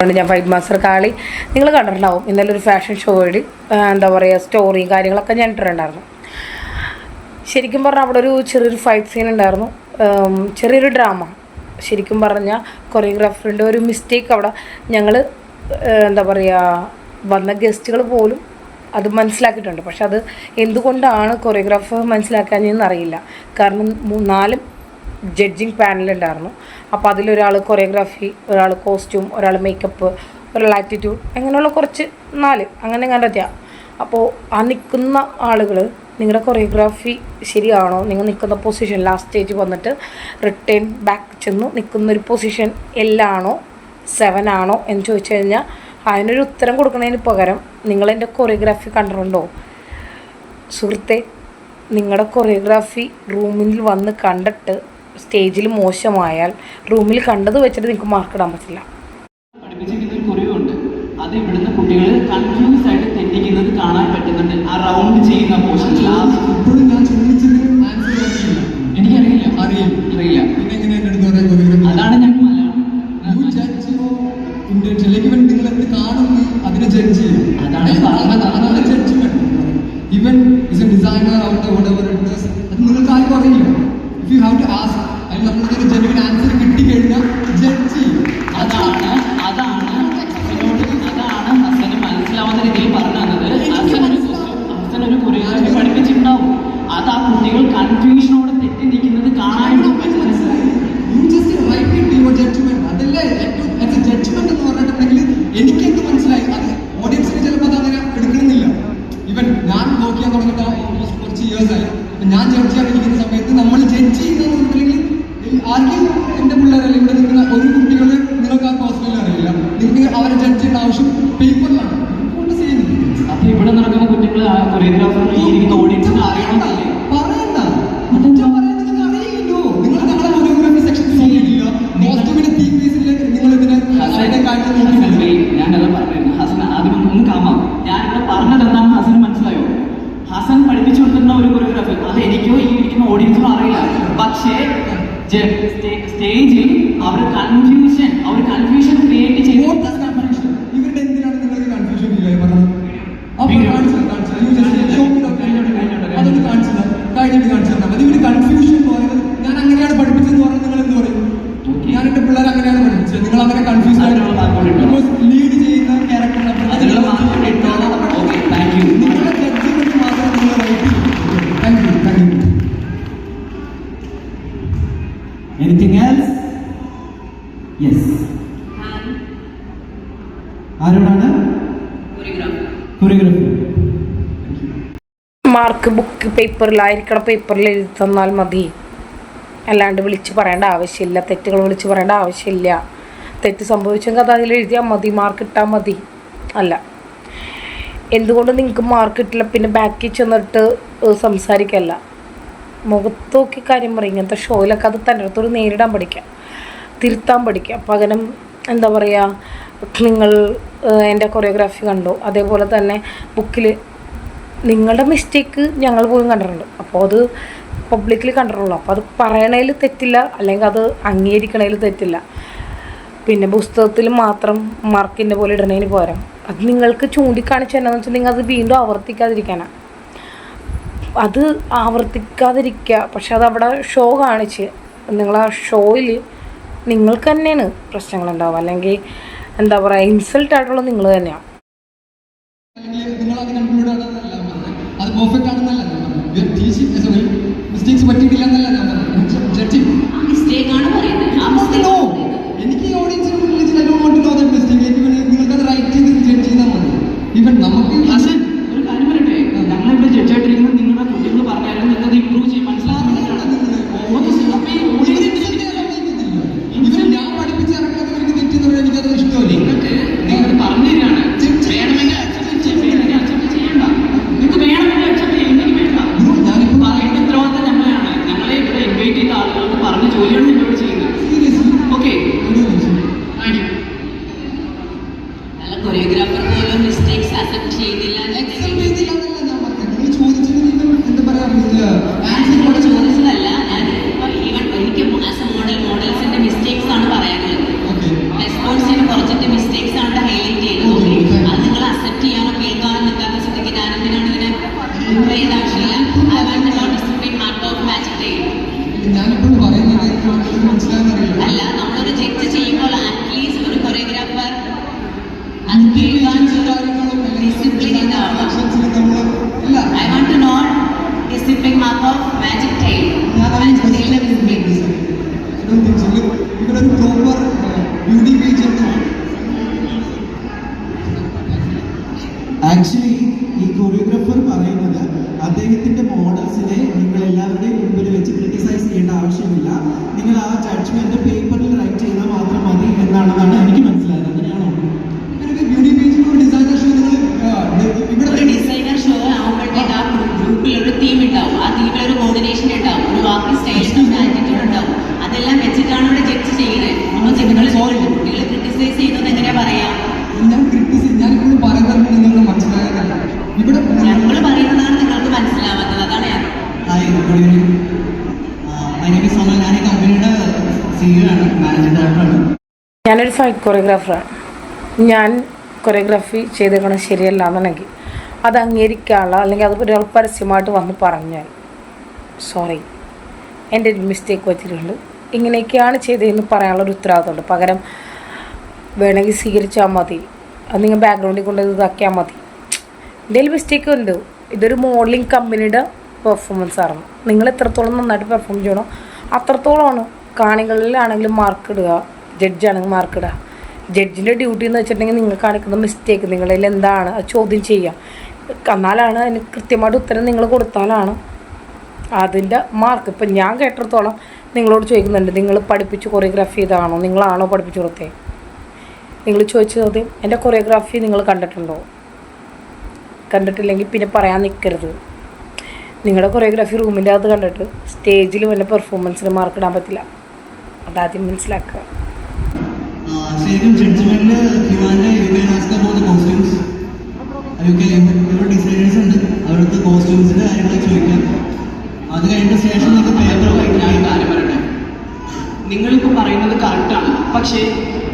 അതുകൊണ്ട് ഞാൻ fight master കാളി. നിങ്ങൾ കണ്ടിട്ടുണ്ടാവും. ഇന്നലെ ഒരു ഫാഷൻ ഷോ ഷോയിൽ എന്താ പറയുക സ്റ്റോറിയും കാര്യങ്ങളൊക്കെ ഞാൻ ഇട്ടിട്ടുണ്ടായിരുന്നു. ശരിക്കും പറഞ്ഞാൽ അവിടെ ഒരു ചെറിയൊരു ഫൈറ്റ് സീൻ ഉണ്ടായിരുന്നു. ചെറിയൊരു ഡ്രാമ ശരിക്കും പറഞ്ഞാൽ കൊറിയോഗ്രാഫറിന്റെ ഒരു മിസ്റ്റേക്ക് അവിടെ ഞങ്ങൾ എന്താ പറയുക വന്ന ഗസ്റ്റുകൾ പോലും അത് മനസ്സിലാക്കിയിട്ടുണ്ട്. പക്ഷെ അത് എന്തുകൊണ്ടാണ് കൊറിയോഗ്രാഫർ മനസ്സിലാക്കാഞ്ഞതെന്ന് അറിയില്ല. കാരണം നാലും ജഡ്ജിങ് പാനലുണ്ടായിരുന്നു അപ്പോൾ അതിലൊരാൾ കൊറിയോഗ്രാഫി ഒരാൾ കോസ്റ്റ്യൂം ഒരാൾ മേക്കപ്പ് ഒരാൾ ആറ്റിറ്റ്യൂഡ് അങ്ങനെയുള്ള കുറച്ച് നാല് അങ്ങനെ കണ്ടെത്തിയ. അപ്പോൾ ആ നിൽക്കുന്ന ആളുകൾ നിങ്ങളുടെ കൊറിയോഗ്രാഫി ശരിയാണോ? നിങ്ങൾ നിൽക്കുന്ന പൊസിഷൻ ലാസ്റ്റ് സ്റ്റേജ് വന്നിട്ട് റിട്ടേൺ ബാക്ക് ചെന്ന്. നിൽക്കുന്ന ഒരു പൊസിഷൻ എല്ലാണോ സെവൻ ആണോ? എന്ന് ചോദിച്ചു കഴിഞ്ഞാൽ അതിനൊരു ഉത്തരം കൊടുക്കുന്നതിന് പകരം നിങ്ങളെന്റെ കൊറിയോഗ്രാഫി കണ്ടിട്ടുണ്ടോ? സുഹൃത്തെ നിങ്ങളുടെ കൊറിയോഗ്രാഫി റൂമിൽ വന്ന് കണ്ടിട്ട് സ്റ്റേജിൽ മോശമായാൽ റൂമിൽ കണ്ടത് വെച്ചിട്ട് നിങ്ങൾക്ക് മാർക്ക് ഇടാൻ പറ്റില്ല. പഠിപ്പിച്ചിരിക്കുന്ന ഒരു കുറിവുണ്ട്. അത് ഇവിടുന്ന് കുട്ടികൾ കൺഫ്യൂസ് ആയിട്ട് തെറ്റിക്കുന്നത് കാണാൻ പറ്റുന്നുണ്ട്. ആ റൗണ്ട് ചെയ്യുന്ന പോർഷൻ ലാസ്റ്റ് ഇപ്പോഴും ഞാൻ തുടങ്ങിയിട്ട് ഓൾമോസ്റ്റ് കുറച്ച് ഇയേഴ്സ് ആയി. ഞാൻ ജഡ്ജ് ചെയ്യാതിരിക്കുന്ന സമയത്ത് നമ്മൾ ജഡ്ജ് ചെയ്യുന്നതെന്നുണ്ടെങ്കിൽ ആർക്കും എന്റെ പിള്ളേർ ഇവിടെ നിൽക്കുന്ന ഒരു കുട്ടികൾ നിങ്ങൾക്ക് ആ പേഴ്സണലി അറിയില്ല. നിങ്ങൾക്ക് അവരെ ജഡ്ജ് ചെയ്യേണ്ട ആവശ്യം പേപ്പറിലാണ് ചെയ്യുന്നത് അപ്പൊ ഇവിടെ നടക്കുന്ന കുട്ടികൾ ആ കൊറിയോഗ്രാഫർ ഹസൻ ഒരു കൊറിയോഗ്രാഫി അത് എനിക്കോ ഈ ഇരിക്കുന്ന ഓഡിയൻസിനോ അറിയില്ല. പക്ഷേ സ്റ്റേജിൽ അവർ കൺഫ്യൂഷൻ അവർ കൺഫ്യൂഷൻ ക്രിയേറ്റ് ചെയ്ത് യെസ് ആരോടാണ്? മാർക്ക് ബുക്ക് പേപ്പറിലായിരിക്കണം പേപ്പറിൽ എഴുതി തന്നാൽ മതി. അല്ലാണ്ട് വിളിച്ച് പറയേണ്ട ആവശ്യമില്ല. തെറ്റുകൾ വിളിച്ച് പറയേണ്ട ആവശ്യമില്ല. തെറ്റ് സംഭവിച്ചെങ്കിൽ അത് അതിൽ എഴുതിയാൽ മതി. മാർക്ക് ഇട്ടാൽ മതി. അല്ല. എന്തുകൊണ്ട് നിങ്ങൾക്ക് മാർക്ക് കിട്ടില്ല? പിന്നെ ബാക്കിൽ ചെന്നിട്ട് സംസാരിക്കല്ല. മുഖത്ത് നോക്കി കാര്യം പറയും. ഇങ്ങനത്തെ ഷോയിലൊക്കെ അത് തന്റെ അടുത്തോട് നേരിടാൻ പഠിക്കാം. തിരുത്താൻ പഠിക്കുക. പകരം എന്താ പറയുക നിങ്ങൾ എന്റെ കൊറിയോഗ്രാഫി കണ്ടു. അതേപോലെ തന്നെ ബുക്കിൽ നിങ്ങളുടെ മിസ്റ്റേക്ക് ഞങ്ങൾ പോലും കണ്ടിട്ടുണ്ട്. അപ്പോൾ അത് പബ്ലിക്കിൽ കണ്ടിട്ടുള്ളൂ. അപ്പോൾ അത് പറയണതിൽ തെറ്റില്ല അല്ലെങ്കിൽ അത് അംഗീകരിക്കണതിൽ തെറ്റില്ല. പിന്നെ പുസ്തകത്തിൽ മാത്രം മാർക്കിന്റെ പോലെ ഇടണതിന് പോരാ അത് നിങ്ങൾക്ക് ചൂണ്ടിക്കാണിച്ച് തന്നെ വെച്ചാൽ നിങ്ങൾ അത് വീണ്ടും ആവർത്തിക്കാതിരിക്കാനാണ് അത് ആവർത്തിക്കാതിരിക്കുക. പക്ഷെ അത് അവിടെ ഷോ കാണിച്ച്. നിങ്ങൾ ആ ഷോയിൽ നിങ്ങൾക്ക് തന്നെയാണ് പ്രശ്നങ്ങൾ പ്രശ്നങ്ങളുണ്ടാവുക. അല്ലെങ്കിൽ എന്താ പറയുക ഇൻസൾട്ട് ആയിട്ടുള്ളത് നിങ്ങൾ തന്നെയാണ് അത് പെർഫെക്റ്റ് ആണെന്നല്ല പറ്റിയിട്ടില്ല എന്നല്ല അദ്ദേഹത്തിന്റെ മോഡൽസിനെ നിങ്ങൾ എല്ലാവരുടെയും മുമ്പിൽ വെച്ച് ക്രിട്ടിസൈസ് ചെയ്യേണ്ട ആവശ്യമില്ല. നിങ്ങൾ ആ ജഡ്ജ്മെന്റ് ഞാനൊരു ഫൈറ്റ് കൊറിയോഗ്രാഫറാണ് ഞാൻ കൊറിയോഗ്രാഫി ചെയ്തേക്കണത് ശരിയല്ല എന്നുണ്ടെങ്കിൽ അത് അംഗീകരിക്കാനുള്ള അല്ലെങ്കിൽ അത് ഒരാൾ പരസ്യമായിട്ട് വന്ന് പറഞ്ഞാൽ സോറി എന്റെ ഒരു മിസ്റ്റേക്ക് പറ്റിയിട്ടുണ്ട് ഇങ്ങനെയൊക്കെയാണ് ചെയ്തതെന്ന് പറയാനുള്ള ഒരു ഉത്തരവാദിത്തമുണ്ട്. പകരം വേണമെങ്കിൽ സ്വീകരിച്ചാൽ മതി. അത് നിങ്ങൾ ബാക്ക്ഗ്രൗണ്ടിൽ കൊണ്ട് ഇതാക്കിയാൽ മതി. എന്തെങ്കിലും മിസ്റ്റേക്ക് ഉണ്ട്. ഇതൊരു മോഡലിംഗ് കമ്പനിയുടെ പെർഫോമൻസ് ആണ് നിങ്ങൾ എത്രത്തോളം നന്നായിട്ട് പെർഫോം ചെയ്യണോ അത്രത്തോളമാണ്. കാണികളിലാണെങ്കിലും മാർക്ക് ഇടുക. ജഡ്ജാണെങ്കിൽ മാർക്ക് ഇടുക. ജഡ്ജിന്റെ ഡ്യൂട്ടി എന്ന് വെച്ചിട്ടുണ്ടെങ്കിൽ നിങ്ങൾ കാണിക്കുന്ന മിസ്റ്റേക്ക് നിങ്ങളിൽ എന്താണ് അത് ചോദ്യം ചെയ്യുക എന്നാലാണ് അതിന് കൃത്യമായിട്ട് ഉത്തരം നിങ്ങൾ കൊടുത്താലാണ് അതിന്റെ മാർക്ക് ഇപ്പം ഞാൻ കേട്ടിടത്തോളം നിങ്ങളോട് ചോദിക്കുന്നുണ്ട് നിങ്ങൾ പഠിപ്പിച്ച് കൊറിയോഗ്രാഫി ചെയ്താണോ നിങ്ങളാണോ പഠിപ്പിച്ചു കൊടുത്തേ? നിങ്ങൾ ചോദിച്ച ചോദ്യം എന്റെ കൊറിയോഗ്രാഫി നിങ്ങൾ കണ്ടിട്ടുണ്ടോ? കണ്ടിട്ടില്ലെങ്കിൽ പിന്നെ പറയാൻ നിൽക്കരുത് നിങ്ങളുടെ കൊറിയോഗ്രാഫി റൂമിന്റെ അകത്ത് കണ്ടിട്ട് സ്റ്റേജിൽ വല്ല പെർഫോമൻസിന് മാർക്ക് ഇടാൻ പറ്റില്ല. അതാദ്യം മനസ്സിലാക്കുക. നിങ്ങളിപ്പോ നിങ്ങളിപ്പോൾ പറയുന്നത് കറക്റ്റാണ് പക്ഷേ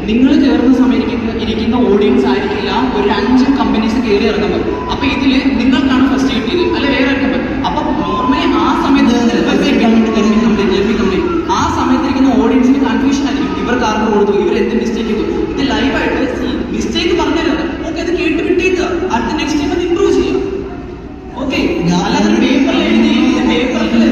നിങ്ങൾ കയറുന്ന സമയം ഇരിക്കുന്ന ഇരിക്കുന്ന ഓഡിയൻസ് ആയിരിക്കില്ല. ഒരു അഞ്ച് കമ്പനീസ് കയറി ഇറങ്ങുന്നത്. അപ്പൊ ഇതിൽ നിങ്ങൾക്കാണ് ഫസ്റ്റ് കിട്ടിയത്. അല്ലെ വേറെ ആർക്കും അപ്പൊ നോർമലി ആ സമയത്ത് ആ സമയത്ത് ഇരിക്കുന്ന ഓഡിയൻസിന് കൺഫ്യൂഷൻ ആയിരിക്കും ഇവർക്ക് ആർക്ക് കൊടുത്തു ഇവർ എന്ത് മിസ്റ്റേക്ക് ചെയ്തു ഇത് ലൈവായിട്ട് മിസ്റ്റേക്ക് പറഞ്ഞുതരുന്നത് ഓക്കെ അത് കേട്ട് വിട്ടേക്കുക അടുത്ത നെക്സ്റ്റ് ടൈം അത് ഇമ്പ്രൂവ് ചെയ്യാം ഓക്കെ അല്ലാതെ പേപ്പറിൽ എഴുതി പേപ്പറിൽ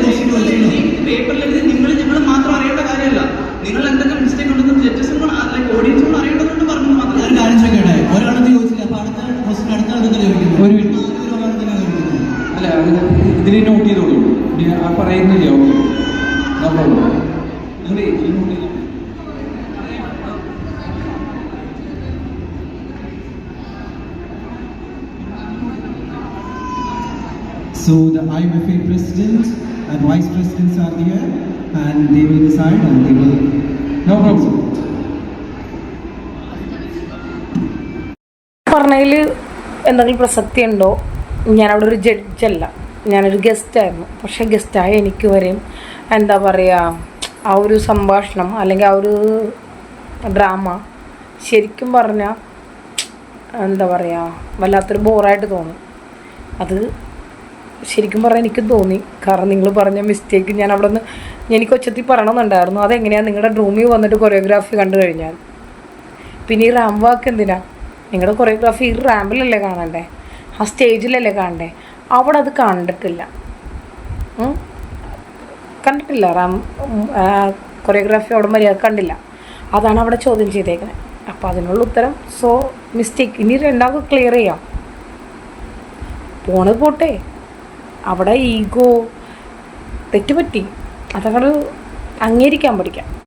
എഴുതി പേപ്പറിൽ എഴുതി നിങ്ങൾ ഞങ്ങൾ മാത്രം അറിയേണ്ട കാര്യമല്ല നിങ്ങൾ എന്തൊക്കെ മിസ്റ്റേക്ക് ഉണ്ടെന്ന് ജഡ്ജസിനോട് അല്ലെങ്കിൽ ഓഡിയൻസിനോട് അറിയേണ്ടതുകൊണ്ട് പറഞ്ഞു മാത്രം ഒരു കാര്യം ചോദിക്കട്ടെ ഒരാളത് ചോദിച്ചില്ല അപ്പൊ അടുത്ത ക്വസ്റ്റ്യൻ അടുത്ത ആൾക്ക് ചോദിക്കുന്നു ഒരു മിനിറ്റ്. ഒരാൾ തന്നെ ചോദിക്കുന്നു അല്ല അത് ഇതിൽ നോട്ട് ചെയ്തോളൂ ഇനി ആ പറയുന്നില്ല ഓക്കെ നോ പ്രോബ്ലം നിങ്ങൾ ഇതിൽ നോട്ട് ചെയ്തോളൂ So the IMFA president and vice presidents are here and they will decide and they will No problem. പറഞ്ഞതിൽ എന്തെങ്കിലും പ്രസക്തി ഉണ്ടോ ഞാനവിടെ ഒരു ജഡ്ജല്ല ഞാനൊരു ഗസ്റ്റായിരുന്നു പക്ഷേ ഗസ്റ്റായ എനിക്ക് വരെയും എന്താ പറയുക ആ ഒരു സംഭാഷണം അല്ലെങ്കിൽ ആ ഒരു ഡ്രാമ ശരിക്കും പറഞ്ഞാൽ എന്താ പറയുക വല്ലാത്തൊരു ബോറായിട്ട് തോന്നി. അത് ശരിക്കും പറഞ്ഞാൽ എനിക്ക് തോന്നി. കാരണം നിങ്ങൾ പറഞ്ഞ മിസ്റ്റേക്ക് ഞാൻ അവിടെ നിന്ന് എനിക്ക് ഒച്ചത്തിൽ പറയണമെന്നുണ്ടായിരുന്നു. അതെങ്ങനെയാണ് നിങ്ങളുടെ ഡ്രൂമിൽ വന്നിട്ട് കൊറിയോഗ്രാഫി കണ്ടു കഴിഞ്ഞാൽ? പിന്നെ ഈ റാം വാക്ക് എന്തിനാ? നിങ്ങളുടെ കൊറിയോഗ്രാഫി ഈ റാമ്പിലല്ലേ കാണണ്ടേ? ആ സ്റ്റേജിലല്ലേ കാണണ്ടേ? അവിടെ അത് കണ്ടിട്ടില്ല. കണ്ടിട്ടില്ല. റാം കൊറിയോഗ്രാഫി അവിടെ മര്യാദ കണ്ടില്ല. അതാണ് അവിടെ ചോദ്യം ചെയ്തേക്കുന്നത് അപ്പോൾ അതിനുള്ള ഉത്തരം സോ മിസ്റ്റേക്ക് ഇനി രണ്ടാമത് ക്ലിയർ ചെയ്യാം. പോണത് പോട്ടെ. അവിടെ ഈഗോ തെറ്റുപറ്റി. അതങ്ങൾ അംഗീകരിക്കാൻ പഠിക്കാം.